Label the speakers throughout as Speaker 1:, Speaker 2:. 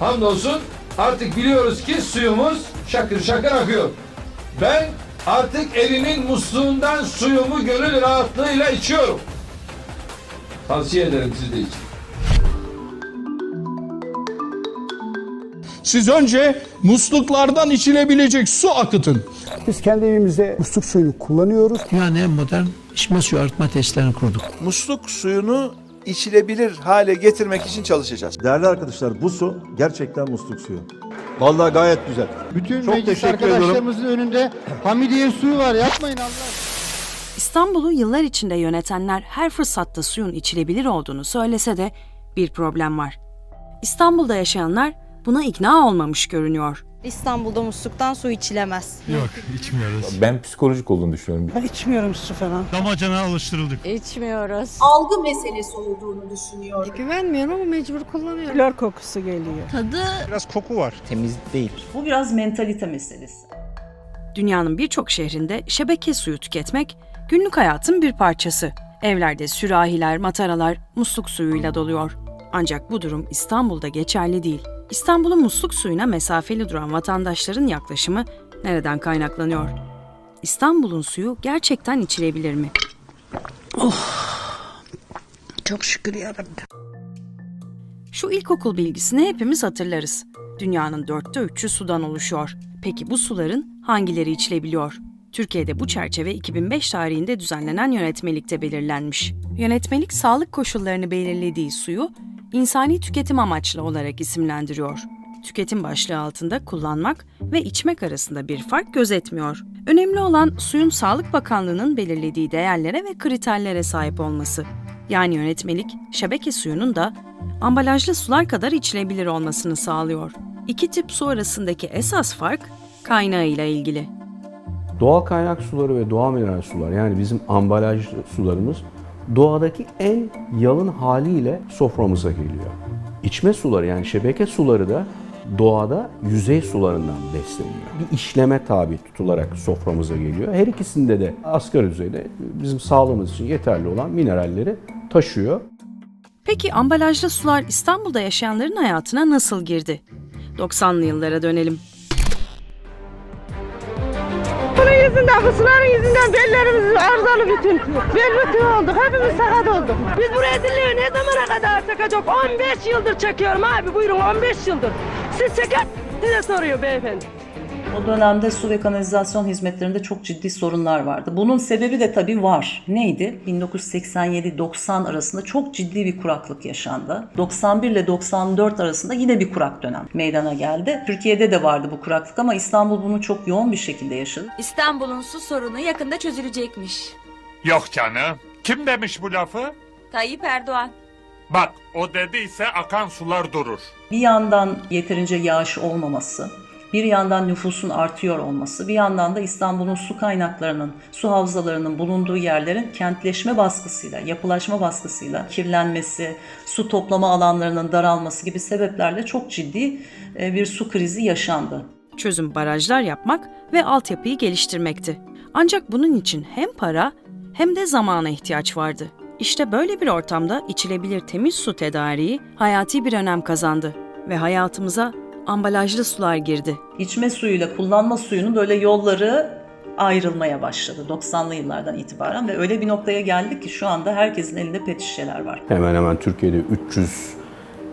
Speaker 1: hamdolsun artık biliyoruz ki suyumuz şakır şakır akıyor. Ben artık evimin musluğundan suyumu gönül rahatlığıyla içiyorum. Tavsiye ederim siz de için.
Speaker 2: Siz önce musluklardan içilebilecek su akıtın.
Speaker 3: Biz kendi evimizde musluk suyunu kullanıyoruz.
Speaker 4: Dünyanın en modern içme suyu arıtma tesislerini kurduk.
Speaker 5: musluk suyunu içilebilir hale getirmek için çalışacağız.
Speaker 6: Değerli arkadaşlar bu su gerçekten musluk suyu. Vallahi gayet güzel.
Speaker 7: Bütün
Speaker 6: Çok
Speaker 7: meclis
Speaker 6: teşekkür ediyorum.
Speaker 7: arkadaşlarımızın önünde Hamidiye suyu var yapmayın Allah
Speaker 8: İstanbul'u yıllar içinde yönetenler her fırsatta suyun içilebilir olduğunu söylese de bir problem var. İstanbul'da yaşayanlar buna ikna olmamış görünüyor.
Speaker 9: İstanbul'da musluktan su içilemez.
Speaker 10: Ben psikolojik olduğunu düşünüyorum.
Speaker 7: Ben içmiyorum su falan.
Speaker 2: Damacana alıştırıldık.
Speaker 9: İçmiyoruz.
Speaker 11: algı meselesi olduğunu düşünüyorum.
Speaker 9: Güvenmiyorum ama mecbur kullanıyorum.
Speaker 7: Flör kokusu geliyor.
Speaker 9: Tadı
Speaker 2: Biraz koku var.
Speaker 4: Temiz değil.
Speaker 11: Bu biraz mentalite meselesi.
Speaker 8: Dünyanın birçok şehrinde şebeke suyu tüketmek günlük hayatın bir parçası. Evlerde sürahiler, mataralar musluk suyuyla doluyor. Ancak bu durum İstanbul'da geçerli değil. İstanbul'un musluk suyuna mesafeli duran vatandaşların yaklaşımı nereden kaynaklanıyor? İstanbul'un suyu gerçekten içilebilir mi?
Speaker 7: Çok şükür yarabbim.
Speaker 8: Şu ilkokul bilgisini hepimiz hatırlarız. Dünyanın dörtte üçü sudan oluşuyor. Peki bu suların hangileri içilebiliyor? Türkiye'de bu çerçeve 2005 tarihinde düzenlenen yönetmelikte belirlenmiş. Yönetmelik sağlık koşullarını belirlediği suyu insani tüketim amaçlı olarak isimlendiriyor. Tüketim başlığı altında kullanmak ve içmek arasında bir fark gözetmiyor. Önemli olan suyun Sağlık Bakanlığı'nın belirlediği değerlere ve kriterlere sahip olması. Yani yönetmelik şebeke suyunun da ambalajlı sular kadar içilebilir olmasını sağlıyor. İki tip su arasındaki esas fark kaynağıyla ilgili.
Speaker 12: Doğal kaynak suları ve doğal mineral sular yani bizim ambalajlı sularımız doğadaki en yalın haliyle soframıza geliyor. İçme suları yani şebeke suları da doğada yüzey sularından besleniyor. Bir işleme tabi tutularak soframıza geliyor. Her ikisinde de asgari düzeyde bizim sağlığımız için yeterli olan mineralleri taşıyor.
Speaker 8: Peki ambalajlı sular İstanbul'da yaşayanların hayatına nasıl girdi? 90'lı yıllara dönelim.
Speaker 9: Bunun yüzünden, bu suların yüzünden bellerimiz arızalı bütün. Bel bütün olduk. Hepimiz sakat olduk. Biz bu rezilliği ne zamana kadar çekecek? 15 yıldır çekiyorum abi. Buyurun 15 yıldır. Siz çeker size soruyor beyefendi.
Speaker 11: O dönemde su ve kanalizasyon hizmetlerinde çok ciddi sorunlar vardı. Bunun sebebi de tabii var. Neydi? 1987-90 arasında çok ciddi bir kuraklık yaşandı. 91 ile 94 arasında yine bir kurak dönem meydana geldi. Türkiye'de de vardı bu kuraklık ama İstanbul bunu çok yoğun bir şekilde yaşadı.
Speaker 9: İstanbul'un su sorunu yakında çözülecekmiş.
Speaker 2: Yok canım. Kim demiş bu lafı?
Speaker 9: Tayyip Erdoğan.
Speaker 2: Bak o dediyse akan sular durur.
Speaker 11: Bir yandan yeterince yağış olmaması, bir yandan nüfusun artıyor olması, bir yandan da İstanbul'un su kaynaklarının, su havzalarının bulunduğu yerlerin kentleşme baskısıyla, yapılaşma baskısıyla kirlenmesi, su toplama alanlarının daralması gibi sebeplerle çok ciddi e, bir su krizi yaşandı.
Speaker 8: Çözüm barajlar yapmak ve altyapıyı geliştirmekti. Ancak bunun için hem para hem de zamana ihtiyaç vardı. İşte böyle bir ortamda içilebilir temiz su tedariği hayati bir önem kazandı ve hayatımıza ambalajlı sular girdi.
Speaker 11: İçme suyuyla kullanma suyunun böyle yolları ayrılmaya başladı 90'lı yıllardan itibaren ve öyle bir noktaya geldik ki şu anda herkesin elinde pet şişeler var.
Speaker 12: Hemen hemen Türkiye'de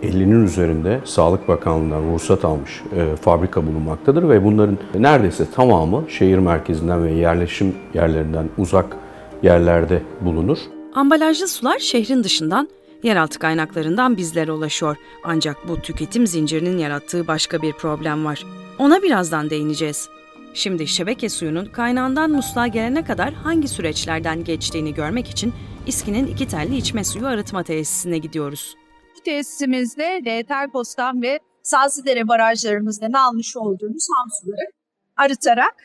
Speaker 12: 350'nin üzerinde Sağlık Bakanlığı'ndan ruhsat almış e, fabrika bulunmaktadır ve bunların neredeyse tamamı şehir merkezinden ve yerleşim yerlerinden uzak yerlerde bulunur.
Speaker 8: Ambalajlı sular şehrin dışından, yeraltı kaynaklarından bizlere ulaşıyor. Ancak bu tüketim zincirinin yarattığı başka bir problem var. Ona birazdan değineceğiz. Şimdi şebeke suyunun kaynağından musluğa gelene kadar hangi süreçlerden geçtiğini görmek için İSKİ'nin iki telli içme suyu arıtma tesisine gidiyoruz.
Speaker 11: Bu tesisimizde Terpos'tan ve Sazlıdere barajlarımızdan almış olduğumuz ham suları arıtarak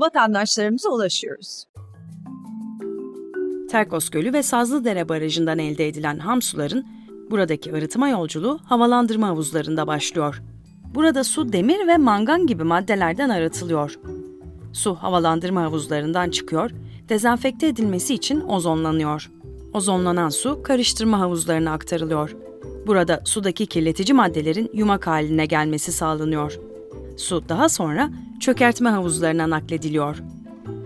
Speaker 11: vatandaşlarımıza ulaşıyoruz.
Speaker 8: Terkos Gölü ve Sazlıdere Barajı'ndan elde edilen ham suların buradaki arıtma yolculuğu havalandırma havuzlarında başlıyor. Burada su demir ve mangan gibi maddelerden arıtılıyor. Su havalandırma havuzlarından çıkıyor, dezenfekte edilmesi için ozonlanıyor. Ozonlanan su karıştırma havuzlarına aktarılıyor. Burada sudaki kirletici maddelerin yumak haline gelmesi sağlanıyor. Su daha sonra çökertme havuzlarına naklediliyor.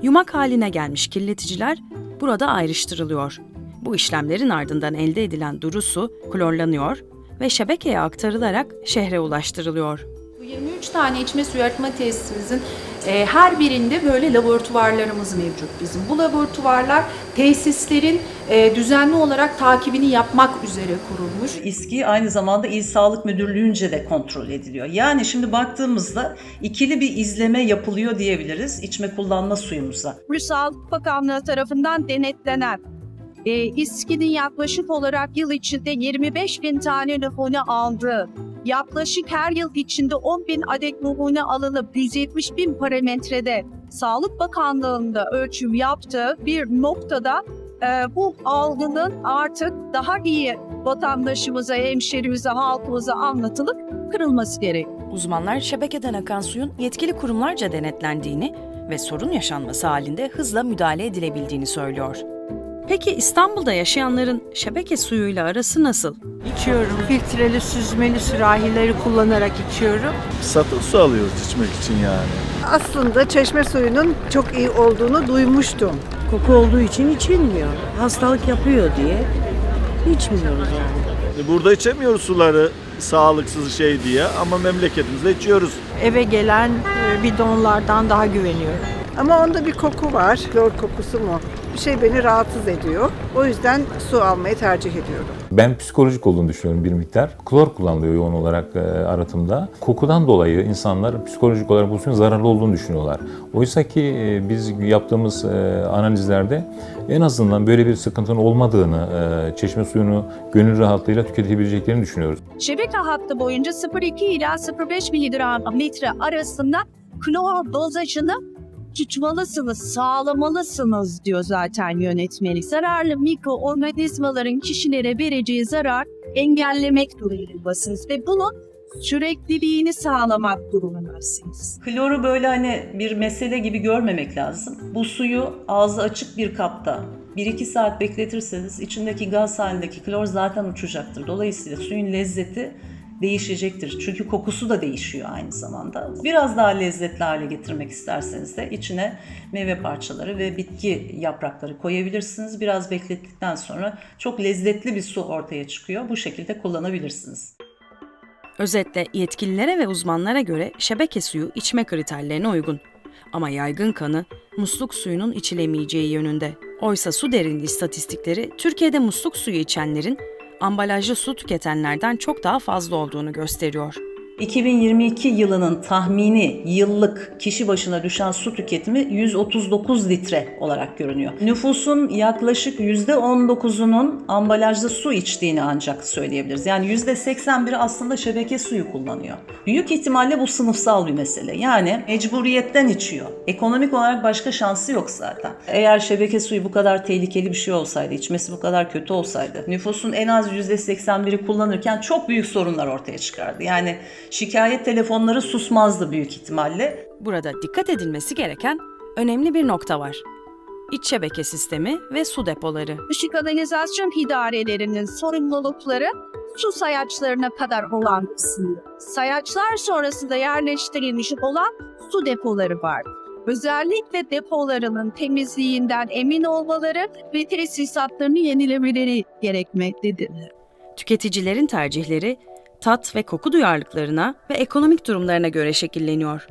Speaker 8: Yumak haline gelmiş kirleticiler burada ayrıştırılıyor. Bu işlemlerin ardından elde edilen duru su klorlanıyor ve şebekeye aktarılarak şehre ulaştırılıyor.
Speaker 13: Bu 23 tane içme suyu arıtma tesisimizin e, her birinde böyle laboratuvarlarımız mevcut bizim. Bu laboratuvarlar tesislerin e, düzenli olarak takibini yapmak üzere kurulmuş.
Speaker 11: İSKİ aynı zamanda İl Sağlık Müdürlüğü'nce de kontrol ediliyor. Yani şimdi baktığımızda ikili bir izleme yapılıyor diyebiliriz içme kullanma suyumuza.
Speaker 9: Sağlık Bakanlığı tarafından denetlenen e, İSKİ'nin yaklaşık olarak yıl içinde 25 bin tane numune aldığı, yaklaşık her yıl içinde 10 bin adet numune alınıp 170 bin parametrede Sağlık Bakanlığı'nda ölçüm yaptığı bir noktada e, bu algının artık daha iyi vatandaşımıza, hemşerimize, halkımıza anlatılıp kırılması gerek.
Speaker 8: Uzmanlar şebekeden akan suyun yetkili kurumlarca denetlendiğini ve sorun yaşanması halinde hızla müdahale edilebildiğini söylüyor. Peki İstanbul'da yaşayanların şebeke suyuyla arası nasıl?
Speaker 7: İçiyorum. Filtreli süzmeli sürahileri kullanarak içiyorum.
Speaker 5: Satın su alıyoruz içmek için yani.
Speaker 7: Aslında çeşme suyunun çok iyi olduğunu duymuştum. Koku olduğu için içilmiyor. Hastalık yapıyor diye içmiyoruz yani.
Speaker 5: Burada içemiyoruz suları sağlıksız şey diye ama memleketimizde içiyoruz.
Speaker 7: Eve gelen e, bidonlardan daha güveniyorum. Ama onda bir koku var. Klor kokusu mu? Bir şey beni rahatsız ediyor. O yüzden su almayı tercih ediyorum.
Speaker 10: Ben psikolojik olduğunu düşünüyorum bir miktar. Klor kullanılıyor yoğun olarak e, aratımda. Kokudan dolayı insanlar psikolojik olarak bu suyun zararlı olduğunu düşünüyorlar. Oysa ki e, biz yaptığımız e, analizlerde en azından böyle bir sıkıntının olmadığını, e, çeşme suyunu gönül rahatlığıyla tüketebileceklerini düşünüyoruz.
Speaker 9: Şebeke hattı boyunca 0,2 ila 0,5 miligram litre arasında klor dozajını tutmalısınız, sağlamalısınız diyor zaten yönetmeni. Zararlı mikroorganizmaların kişilere vereceği zarar engellemek durumundasınız ve bunun sürekliliğini sağlamak durumundasınız.
Speaker 11: Kloru böyle hani bir mesele gibi görmemek lazım. Bu suyu ağzı açık bir kapta 1-2 saat bekletirseniz içindeki gaz halindeki klor zaten uçacaktır. Dolayısıyla suyun lezzeti değişecektir. Çünkü kokusu da değişiyor aynı zamanda. Biraz daha lezzetli hale getirmek isterseniz de içine meyve parçaları ve bitki yaprakları koyabilirsiniz. Biraz beklettikten sonra çok lezzetli bir su ortaya çıkıyor. Bu şekilde kullanabilirsiniz.
Speaker 8: Özetle yetkililere ve uzmanlara göre şebeke suyu içme kriterlerine uygun. Ama yaygın kanı musluk suyunun içilemeyeceği yönünde. Oysa su derinliği istatistikleri Türkiye'de musluk suyu içenlerin ambalajlı su tüketenlerden çok daha fazla olduğunu gösteriyor.
Speaker 11: 2022 yılının tahmini yıllık kişi başına düşen su tüketimi 139 litre olarak görünüyor. Nüfusun yaklaşık %19'unun ambalajlı su içtiğini ancak söyleyebiliriz. Yani %81'i aslında şebeke suyu kullanıyor. Büyük ihtimalle bu sınıfsal bir mesele. Yani mecburiyetten içiyor. Ekonomik olarak başka şansı yok zaten. Eğer şebeke suyu bu kadar tehlikeli bir şey olsaydı, içmesi bu kadar kötü olsaydı, nüfusun en az %81'i kullanırken çok büyük sorunlar ortaya çıkardı. Yani şikayet telefonları susmazdı büyük ihtimalle.
Speaker 8: Burada dikkat edilmesi gereken önemli bir nokta var. İç şebeke sistemi ve su depoları.
Speaker 9: Işık kanalizasyon idarelerinin sorumlulukları su sayaçlarına kadar olan kısmı. Sayaçlar sonrasında yerleştirilmiş olan su depoları var. Özellikle depolarının temizliğinden emin olmaları ve tesisatlarını yenilemeleri gerekmektedir.
Speaker 8: Tüketicilerin tercihleri tat ve koku duyarlılıklarına ve ekonomik durumlarına göre şekilleniyor.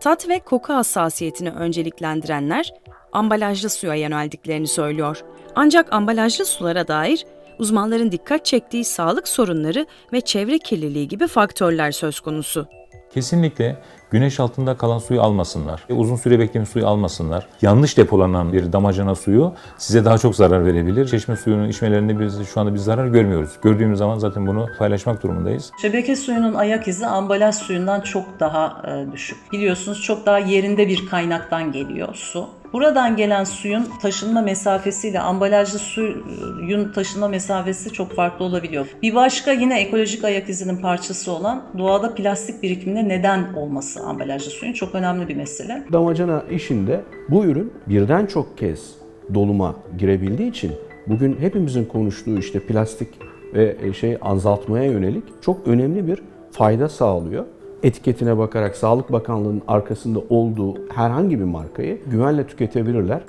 Speaker 8: Tat ve koku hassasiyetini önceliklendirenler ambalajlı suya yöneldiklerini söylüyor. Ancak ambalajlı sulara dair uzmanların dikkat çektiği sağlık sorunları ve çevre kirliliği gibi faktörler söz konusu.
Speaker 10: Kesinlikle güneş altında kalan suyu almasınlar. Uzun süre beklemiş suyu almasınlar. Yanlış depolanan bir damacana suyu size daha çok zarar verebilir. Çeşme suyunun içmelerinde biz şu anda bir zarar görmüyoruz. Gördüğümüz zaman zaten bunu paylaşmak durumundayız.
Speaker 11: Şebeke suyunun ayak izi ambalaj suyundan çok daha e, düşük. Biliyorsunuz çok daha yerinde bir kaynaktan geliyor su. Buradan gelen suyun taşınma mesafesiyle ambalajlı suyun taşınma mesafesi çok farklı olabiliyor. Bir başka yine ekolojik ayak izinin parçası olan doğada plastik birikimine neden olması ambalajlı suyun çok önemli bir mesele.
Speaker 12: Damacana işinde bu ürün birden çok kez doluma girebildiği için bugün hepimizin konuştuğu işte plastik ve e, şey azaltmaya yönelik çok önemli bir fayda sağlıyor. Etiketine bakarak Sağlık Bakanlığı'nın arkasında olduğu herhangi bir markayı güvenle tüketebilirler.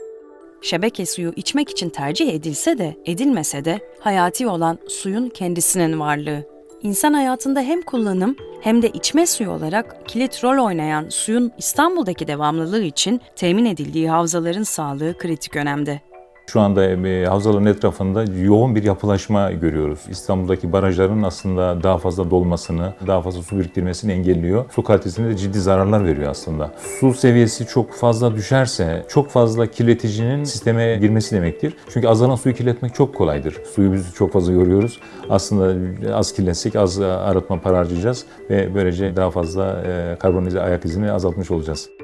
Speaker 8: Şebeke suyu içmek için tercih edilse de edilmese de hayati olan suyun kendisinin varlığı. İnsan hayatında hem kullanım hem de içme suyu olarak kilit rol oynayan suyun İstanbul'daki devamlılığı için temin edildiği havzaların sağlığı kritik önemde.
Speaker 10: Şu anda e, havzaların etrafında yoğun bir yapılaşma görüyoruz. İstanbul'daki barajların aslında daha fazla dolmasını, daha fazla su biriktirmesini engelliyor. Su kalitesine de ciddi zararlar veriyor aslında. Su seviyesi çok fazla düşerse çok fazla kirleticinin sisteme girmesi demektir. Çünkü azalan suyu kirletmek çok kolaydır. Suyu biz çok fazla yoruyoruz. Aslında az kirletsek az arıtma para harcayacağız ve böylece daha fazla e, karbonize ayak izini azaltmış olacağız.